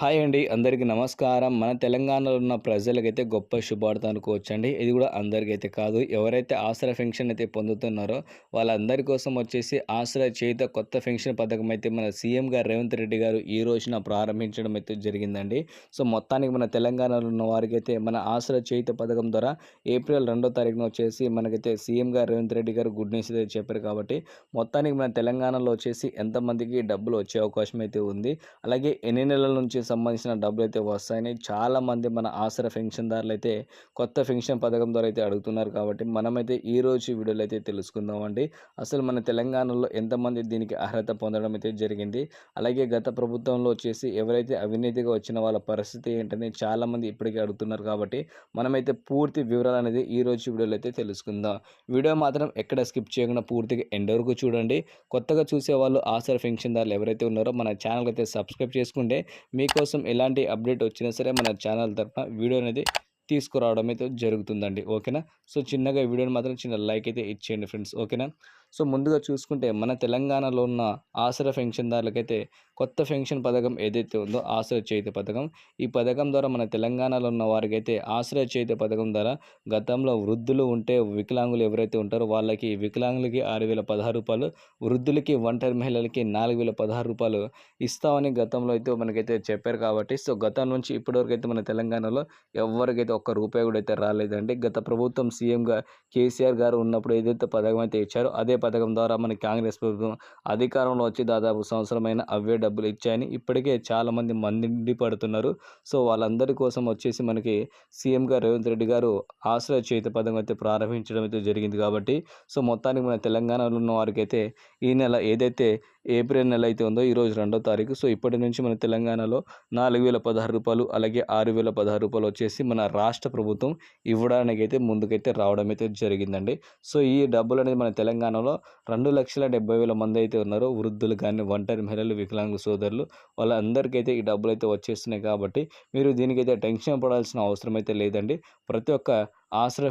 Hi అండి అందరికీ నమస్కారం. మన తెలంగాణలో ఉన్న ప్రజలకైతే గొప్ప శుభార్త అనుకోవచ్చండి. ఇది కూడా అందరికైతే కాదు. ఎవరైతే ఆసరా పెన్షన్ అయితే పొందుతున్నారో వాళ్ళందరి కోసం వచ్చేసి ఆసరా చేత కొత్త పెన్షన్ పథకం అయితే మన సీఎం గారు రేవంత్ రెడ్డి గారు ఈ రోజున ప్రారంభించడం అయితే జరిగిందండి. సో మొత్తానికి మన తెలంగాణలో ఉన్న వారికి అయితే మన ఆసరా చేత పథకం ద్వారా ఏప్రిల్ రెండో తారీఖున వచ్చేసి మనకైతే సీఎం గారు రేవంత్ రెడ్డి గారు గుడ్ న్యూస్ అయితే చెప్పారు కాబట్టి మొత్తానికి మన తెలంగాణలో వచ్చేసి ఎంతమందికి డబ్బులు వచ్చే అవకాశం అయితే ఉంది. అలాగే ఎన్ని నెలల నుంచి సంబంధించిన డబ్బులు అయితే వస్తాయని చాలామంది మన ఆసరా పెన్షన్దారులు అయితే కొత్త పెన్షన్ పథకం ద్వారా అయితే అడుగుతున్నారు కాబట్టి మనమైతే ఈ రోజు వీడియోలో అయితే తెలుసుకుందామండి. అసలు మన తెలంగాణలో ఎంతమంది దీనికి అర్హత పొందడం అయితే జరిగింది. అలాగే గత ప్రభుత్వంలో వచ్చేసి ఎవరైతే అవినీతిగా వచ్చిన వాళ్ళ పరిస్థితి ఏంటని చాలామంది ఇప్పటికీ అడుగుతున్నారు కాబట్టి మనమైతే పూర్తి వివరాలు అనేది ఈ రోజు వీడియోలో అయితే తెలుసుకుందాం. వీడియో మాత్రం ఎక్కడ స్కిప్ చేయకుండా పూర్తిగా ఎండ్ వరకు చూడండి. కొత్తగా చూసే వాళ్ళు ఆసరా పెన్షన్దారులు ఎవరైతే ఉన్నారో మన ఛానల్ అయితే సబ్స్క్రైబ్ చేసుకుంటే మీకు మీకోసం ఎలాంటి అప్డేట్ వచ్చినా సరే మన ఛానల్ తరఫున వీడియో అనేది తీసుకురావడం అయితే జరుగుతుందండి. ఓకేనా? సో చిన్నగా వీడియోని మాత్రం చిన్న లైక్ అయితే ఇచ్చేయండి ఫ్రెండ్స్. ఓకేనా? సో ముందుగా చూసుకుంటే మన తెలంగాణలో ఉన్న ఆసరా పెన్షన్దారులకైతే కొత్త పెన్షన్ పథకం ఏదైతే ఉందో ఆసరా చేతి పథకం ఈ పథకం ద్వారా మన తెలంగాణలో ఉన్న వారికైతే ఆసరా చేతి పథకం ద్వారా గతంలో వృద్ధులు ఉంటే వికలాంగులు ఎవరైతే ఉంటారో వాళ్ళకి వికలాంగులకి ఆరు వేల పదహారు రూపాయలు వృద్ధులకి ఒంటరి మహిళలకి నాలుగు వేల పదహారు రూపాయలు ఇస్తామని గతంలో అయితే మనకైతే చెప్పారు కాబట్టి సో గతం నుంచి ఇప్పటివరకు అయితే మన తెలంగాణలో ఎవరికైతే ఒక్క రూపాయి కూడా అయితే రాలేదండి. గత ప్రభుత్వం సీఎంగా కేసీఆర్ గారు ఉన్నప్పుడు ఏదైతే పథకం అయితే ఇచ్చారో అదే పథకం ద్వారా మన కాంగ్రెస్ ప్రభుత్వం అధికారంలో వచ్చి దాదాపు సంవత్సరమైన అవే డబ్బులు ఇచ్చాయని ఇప్పటికే చాలామంది మంది పడుతున్నారు సో వాళ్ళందరి కోసం వచ్చేసి మనకి సీఎం గారు రేవంత్ రెడ్డి గారు ఆశ్రయ చేతి పథకం అయితే ప్రారంభించడం అయితే జరిగింది కాబట్టి సో మొత్తానికి మన తెలంగాణలో ఉన్న వారికైతే ఈ నెల ఏదైతే ఏప్రిల్ నెల అయితే ఉందో ఈరోజు రెండో తారీఖు. సో ఇప్పటి నుంచి మన తెలంగాణలో నాలుగు వేల పదహారు రూపాయలు అలాగే ఆరు వేల పదహారు రూపాయలు వచ్చేసి మన రాష్ట్ర ప్రభుత్వం ఇవ్వడానికి అయితే ముందుకైతే రావడం అయితే జరిగిందండి. సో ఈ డబ్బులు అనేది మన తెలంగాణలో రెండు లక్షల డెబ్బై వేల మంది అయితే ఉన్నారు. వృద్ధులు కానీ ఒంటరి మహిళలు వికలాంగుల సోదరులు వాళ్ళందరికీ ఈ డబ్బులు అయితే వచ్చేస్తున్నాయి కాబట్టి మీరు దీనికైతే టెన్షన్ పడాల్సిన అవసరం అయితే లేదండి. ప్రతి ఒక్క ఆసరా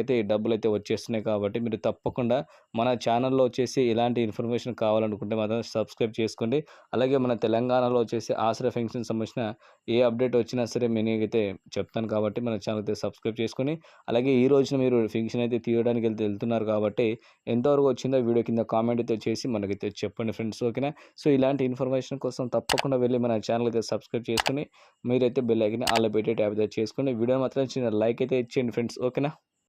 అయితే ఈ డబ్బులు అయితే వచ్చేస్తున్నాయి కాబట్టి మీరు తప్పకుండా మన ఛానల్లో వచ్చేసి ఇలాంటి ఇన్ఫర్మేషన్ కావాలనుకుంటే మాత్రం సబ్స్క్రైబ్ చేసుకోండి. అలాగే మన తెలంగాణలో వచ్చేసి ఆసరా పెన్షన్ సంబంధించిన ఏ అప్డేట్ వచ్చినా సరే అయితే చెప్తాను కాబట్టి మన ఛానల్ అయితే సబ్స్క్రైబ్ చేసుకొని అలాగే ఈ రోజున మీరు పెన్షన్ అయితే తీయడానికి వెళ్తే వెళ్తున్నారు కాబట్టి ఎంతవరకు వచ్చిందో వీడియో కింద కామెంట్ అయితే చేసి మనకైతే చెప్పండి ఫ్రెండ్స్ ఓకేనా? సో ఇలాంటి ఇన్ఫర్మేషన్ కోసం తప్పకుండా వెళ్ళి మన ఛానల్ అయితే సబ్స్క్రైబ్ చేసుకుని మీరైతే బెల్ ఐకన్ అలా పెట్టే ట్యాబ్ అయితే చేసుకుని వీడియో మాత్రం చిన్న లైక్ అయితే ఇచ్చేయండి ఫ్రెండ్స్ ఓకేనా